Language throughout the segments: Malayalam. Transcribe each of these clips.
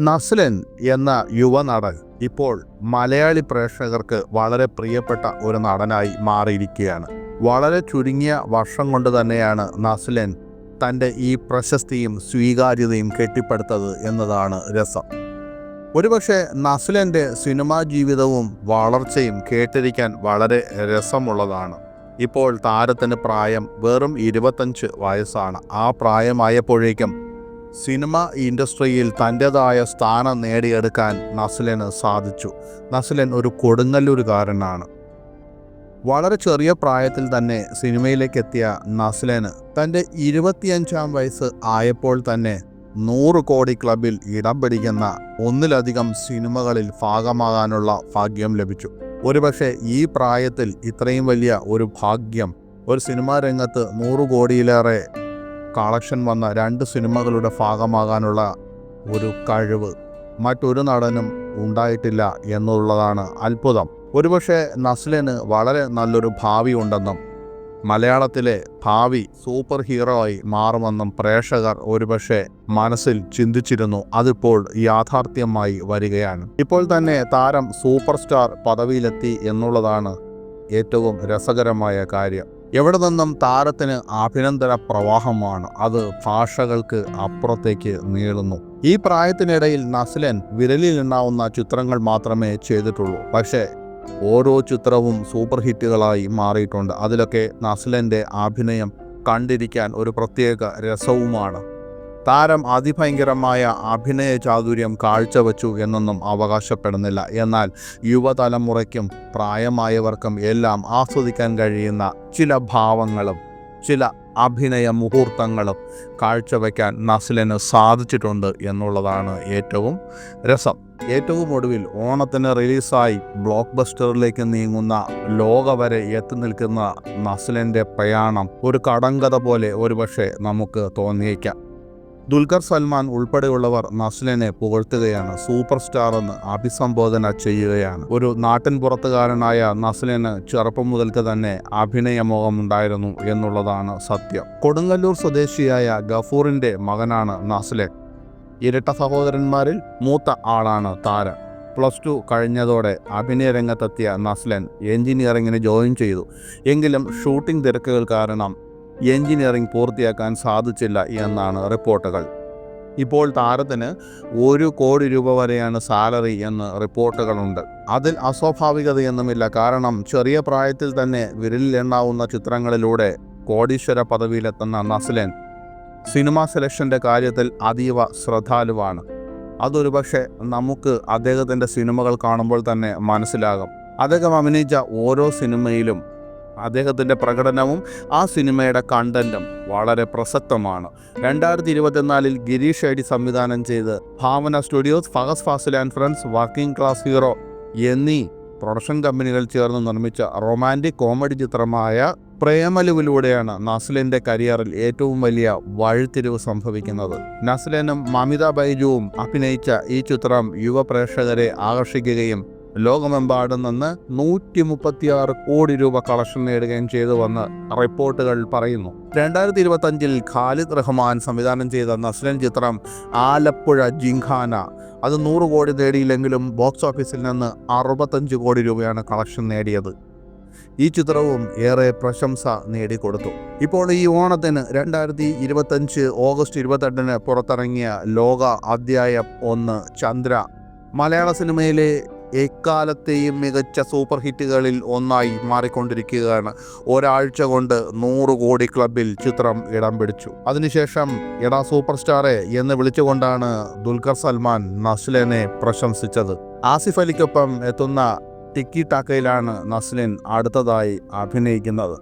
നസ്ലൻ എന്ന യുവനടൻ ഇപ്പോൾ മലയാളി പ്രേക്ഷകർക്ക് വളരെ പ്രിയപ്പെട്ട ഒരു നടനായി മാറിയിരിക്കുകയാണ്. വളരെ ചുരുങ്ങിയ വർഷം കൊണ്ട് തന്നെയാണ് നസ്ലൻ തന്റെ ഈ പ്രശസ്തിയും സ്വീകാര്യതയും കെട്ടിപ്പടുത്തത് എന്നതാണ് രസം. ഒരുപക്ഷെ നസ്ലന്റെ സിനിമാ ജീവിതവും വളർച്ചയും കേട്ടിരിക്കാൻ വളരെ രസമുള്ളതാണ്. ഇപ്പോൾ താരത്തിന് പ്രായം വെറും ഇരുപത്തഞ്ച് വയസ്സാണ്. ആ പ്രായമായപ്പോഴേക്കും സിനിമ ഇൻഡസ്ട്രിയിൽ തന്റെതായ സ്ഥാനം നേടിയെടുക്കാൻ നസ്ലിന് സാധിച്ചു. നസ്ലൻ ഒരു കൊടുങ്ങല്ലൂരുകാരനാണ്. വളരെ ചെറിയ പ്രായത്തിൽ തന്നെ സിനിമയിലേക്ക് എത്തിയ നസ്ലന് തന്റെ ഇരുപത്തിയഞ്ചാം വയസ്സ് ആയപ്പോൾ തന്നെ നൂറ് കോടി ക്ലബിൽ ഇടം പിടിക്കുന്ന ഒന്നിലധികം സിനിമകളിൽ ഭാഗമാകാനുള്ള ഭാഗ്യം ലഭിച്ചു. ഒരുപക്ഷെ ഈ പ്രായത്തിൽ ഇത്രയും വലിയ ഒരു ഭാഗ്യം ഒരു സിനിമാ രംഗത്ത് നൂറ് കോടിയിലേറെ കളക്ഷൻ വന്ന രണ്ട് സിനിമകളുടെ ഭാഗമാകാനുള്ള ഒരു കഴിവ് മറ്റൊരു നടനും ഉണ്ടായിട്ടില്ല എന്നുള്ളതാണ് അത്ഭുതം. ഒരുപക്ഷെ നസ്ലിന് വളരെ നല്ലൊരു ഭാവി ഉണ്ടെന്നും മലയാളത്തിലെ ഭാവി സൂപ്പർ ഹീറോ ആയി മാറുമെന്നും പ്രേക്ഷകർ ഒരുപക്ഷെ മനസ്സിൽ ചിന്തിച്ചിരുന്നു. അതിപ്പോൾ യാഥാർത്ഥ്യമായി വരികയാണ്. ഇപ്പോൾ തന്നെ താരം സൂപ്പർ സ്റ്റാർ പദവിയിലെത്തി എന്നുള്ളതാണ് ഏറ്റവും രസകരമായ കാര്യം. എവിടെ നിന്നും താരത്തിന് അഭിനന്ദന പ്രവാഹമാണ് അത് ഭാഷകൾക്ക് അപ്പുറത്തേക്ക് നീളുന്നു. ഈ പ്രായത്തിനിടയിൽ നസ്ലൻ വിരലിൽ ഉണ്ടാവുന്ന ചിത്രങ്ങൾ മാത്രമേ ചെയ്തിട്ടുള്ളൂ. പക്ഷേ ഓരോ ചിത്രവും സൂപ്പർ ഹിറ്റുകളായി മാറിയിട്ടുണ്ട്. അതിലൊക്കെ നസ്ലന്റെ അഭിനയം കണ്ടിരിക്കാൻ ഒരു പ്രത്യേക രസവുമാണ്. താരം അതിഭയങ്കരമായ അഭിനയ ചാതുര്യം കാഴ്ചവെച്ചു എന്നൊന്നും അവകാശപ്പെടുന്നില്ല. എന്നാൽ യുവതലമുറയ്ക്കും പ്രായമായവർക്കും എല്ലാം ആസ്വദിക്കാൻ കഴിയുന്ന ചില ഭാവങ്ങളും ചില അഭിനയ മുഹൂർത്തങ്ങളും കാഴ്ചവെക്കാൻ നസ്ലിന് സാധിച്ചിട്ടുണ്ട് എന്നുള്ളതാണ് ഏറ്റവും രസം. ഏറ്റവും ഒടുവിൽ ഓണത്തിന് റിലീസായി ബ്ലോക്ക് ബസ്റ്ററിലേക്ക് നീങ്ങുന്ന ലോക വരെ എത്തി നിൽക്കുന്ന നസ്ലിന്റെ പ്രയാണം ഒരു കടങ്കഥ പോലെ ഒരുപക്ഷെ നമുക്ക് തോന്നിയേക്കാം. ദുൽഖർ സൽമാൻ ഉൾപ്പെടെയുള്ളവർ നസ്ലിനെ പുകഴ്ത്തുകയാണ്. സൂപ്പർ സ്റ്റാർ എന്ന് അഭിസംബോധന ചെയ്യുകയാണ്. ഒരു നാട്ടിൻ പുറത്തുകാരനായ നസ്ലിന് ചെറുപ്പം മുതൽക്ക് തന്നെ അഭിനയമോഹമുണ്ടായിരുന്നു എന്നുള്ളതാണ് സത്യം. കൊടുങ്ങല്ലൂർ സ്വദേശിയായ ഗഫൂറിന്റെ മകനാണ് നസ്ലിൻ. ഇരട്ട സഹോദരന്മാരിൽ മൂത്ത ആളാണ് താരം. പ്ലസ് ടു കഴിഞ്ഞതോടെ അഭിനയ രംഗത്തെത്തിയ നസ്ലൻ എഞ്ചിനീയറിങ്ങിന് ജോയിൻ ചെയ്തു. എങ്കിലും ഷൂട്ടിംഗ് തിരക്കുകൾ കാരണം എഞ്ചിനീയറിംഗ് പൂർത്തിയാക്കാൻ സാധിച്ചില്ല എന്നാണ് റിപ്പോർട്ടുകൾ. ഇപ്പോൾ താരത്തിന് ഒരു കോടി രൂപ വരെയാണ് സാലറി എന്ന് റിപ്പോർട്ടുകളുണ്ട്. അതിൽ അസ്വാഭാവികതയൊന്നുമില്ല. കാരണം ചെറിയ പ്രായത്തിൽ തന്നെ വിരലിൽ എണ്ണാവുന്ന ചിത്രങ്ങളിലൂടെ കോടീശ്വര പദവിയിലെത്തുന്ന നസ്ലൻ സിനിമാ സെലക്ഷന്റെ കാര്യത്തിൽ അതീവ ശ്രദ്ധാലുവാണ്. അതൊരു പക്ഷേ നമുക്ക് അദ്ദേഹത്തിന്റെ സിനിമകൾ കാണുമ്പോൾ തന്നെ മനസ്സിലാകും. അദ്ദേഹം അഭിനയിച്ച ഓരോ സിനിമയിലും അദ്ദേഹത്തിന്റെ പ്രകടനവും ആ സിനിമയുടെ കണ്ടന്റും വളരെ പ്രസക്തമാണ്. രണ്ടായിരത്തി ഇരുപത്തിനാലിൽ ഗിരീഷ് ഐഡി സംവിധാനം ചെയ്ത് Bhavana studios Fahadh Faasil and friends working class hero എന്നീ പ്രൊഡക്ഷൻ കമ്പനികൾ ചേർന്ന് നിർമ്മിച്ച റൊമാന്റിക് കോമഡി ചിത്രമായ പ്രേമലുവിലൂടെയാണ് നസ്ലിന്റെ കരിയറിൽ ഏറ്റവും വലിയ വഴിത്തിരിവ് സംഭവിക്കുന്നത്. നസ്ലിനും മമിത ബൈജുവും അഭിനയിച്ച ഈ ചിത്രം യുവ പ്രേക്ഷകരെ ആകർഷിക്കുകയും ലോകമെമ്പാടും നിന്ന് നൂറ്റി മുപ്പത്തിയാറ് കോടി രൂപ കളക്ഷൻ നേടുകയും ചെയ്തുവെന്ന് റിപ്പോർട്ടുകൾ പറയുന്നു. രണ്ടായിരത്തി ഇരുപത്തഞ്ചിൽ ഖാലിദ് റഹ്മാൻ സംവിധാനം ചെയ്ത നസ്ലൻ ചിത്രം ആലപ്പുഴ ജിംഖാന. അത് നൂറ് കോടി നേടിയില്ലെങ്കിലും ബോക്സ് ഓഫീസിൽ നിന്ന് അറുപത്തഞ്ച് കോടി രൂപയാണ് കളക്ഷൻ നേടിയത്. ഈ ചിത്രവും ഏറെ പ്രശംസ നേടിക്കൊടുത്തു. ഇപ്പോൾ ഈ ഓണത്തിന് രണ്ടായിരത്തി ഇരുപത്തഞ്ച് ഓഗസ്റ്റ് ഇരുപത്തെട്ടിന് പുറത്തിറങ്ങിയ ലോക അധ്യായം ഒന്ന് ചന്ദ്ര. മലയാള സിനിമയിലെ എക്കാലത്തെയും മികച്ച സൂപ്പർ ഹിറ്റുകളിൽ ഒന്നായി മാറിക്കൊണ്ടിരിക്കുകയാണ്. ഒരാഴ്ച കൊണ്ട് നൂറ് കോടി ക്ലബിൽ ചിത്രം ഇടം പിടിച്ചു. അതിനുശേഷം എടാ സൂപ്പർ സ്റ്റാറെ എന്ന് വിളിച്ചുകൊണ്ടാണ് ദുൽഖർ സൽമാൻ നസ്ലിനെ പ്രശംസിച്ചത്. ആസിഫ് അലിക്കൊപ്പം എത്തുന്ന ടിക്കി ടാക്കയിലാണ് നസ്ലിൻ അടുത്തതായി അഭിനയിക്കുന്നത്.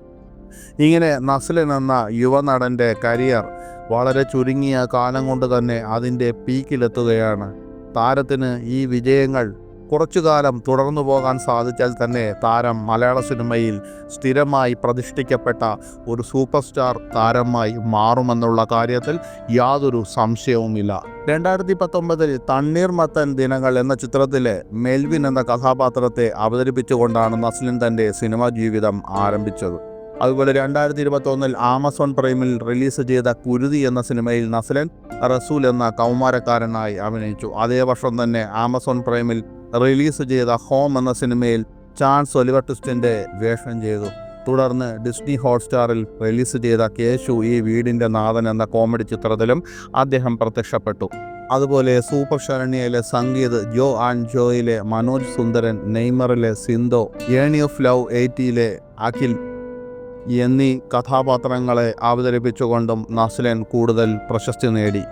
ഇങ്ങനെ നസ്ലിൻ എന്ന യുവനടന്റെ കരിയർ വളരെ ചുരുങ്ങിയ കാലം കൊണ്ട് തന്നെ അതിന്റെ പീക്കിലെത്തുകയാണ്. താരത്തിന് ഈ വിജയങ്ങൾ കുറച്ചു കാലം തുടർന്നു പോകാൻ സാധിച്ചാൽ തന്നെ താരം മലയാള സിനിമയിൽ സ്ഥിരമായി പ്രതിഷ്ഠിക്കപ്പെട്ട ഒരു സൂപ്പർ സ്റ്റാർ താരമായി മാറുമെന്നുള്ള കാര്യത്തിൽ യാതൊരു സംശയവുമില്ല. രണ്ടായിരത്തി പത്തൊമ്പതിൽ തണ്ണീർമത്തൻ ദിനങ്ങൾ എന്ന ചിത്രത്തിലെ മെൽവിൻ എന്ന കഥാപാത്രത്തെ അവതരിപ്പിച്ചുകൊണ്ടാണ് നസ്ലിൻ തന്റെ സിനിമാ ജീവിതം ആരംഭിച്ചത്. അതുപോലെ രണ്ടായിരത്തി ഇരുപത്തൊന്നിൽ ആമസോൺ പ്രൈമിൽ റിലീസ് ചെയ്ത കുരുതി എന്ന സിനിമയിൽ നസ്ലൻ റസൂൽ എന്ന കൗമാരക്കാരനായി അഭിനയിച്ചു. അതേ വർഷം തന്നെ ആമസോൺ പ്രൈമിൽ റിലീസ് ചെയ്ത ഹോം എന്ന സിനിമയിൽ ചാൻസ് ഒലിവർ ട്വിസ്റ്റിന്റെ വേഷം ചെയ്തു. തുടർന്ന് ഡിസ്നി ഹോട്ട്സ്റ്റാറിൽ റിലീസ് ചെയ്ത കേശു ഈ വീടിന്റെ നാഥൻ എന്ന കോമഡി ചിത്രത്തിലും അദ്ദേഹം പ്രത്യക്ഷപ്പെട്ടു. അതുപോലെ സൂപ്പർ ശരണ്യയിലെ സംഗീത് ജോ ആൻഡ് ജോയിലെ മനോജ് സുന്ദരൻ നെയ്മറിലെ സിന്തോ ഏണി ഓഫ് ലവ് എയ്റ്റിയിലെ അഖിൽ എന്നീ കഥാപാത്രങ്ങളെ അവതരിപ്പിച്ചുകൊണ്ടും നസ്ലൻ കൂടുതൽ പ്രശസ്തി നേടി.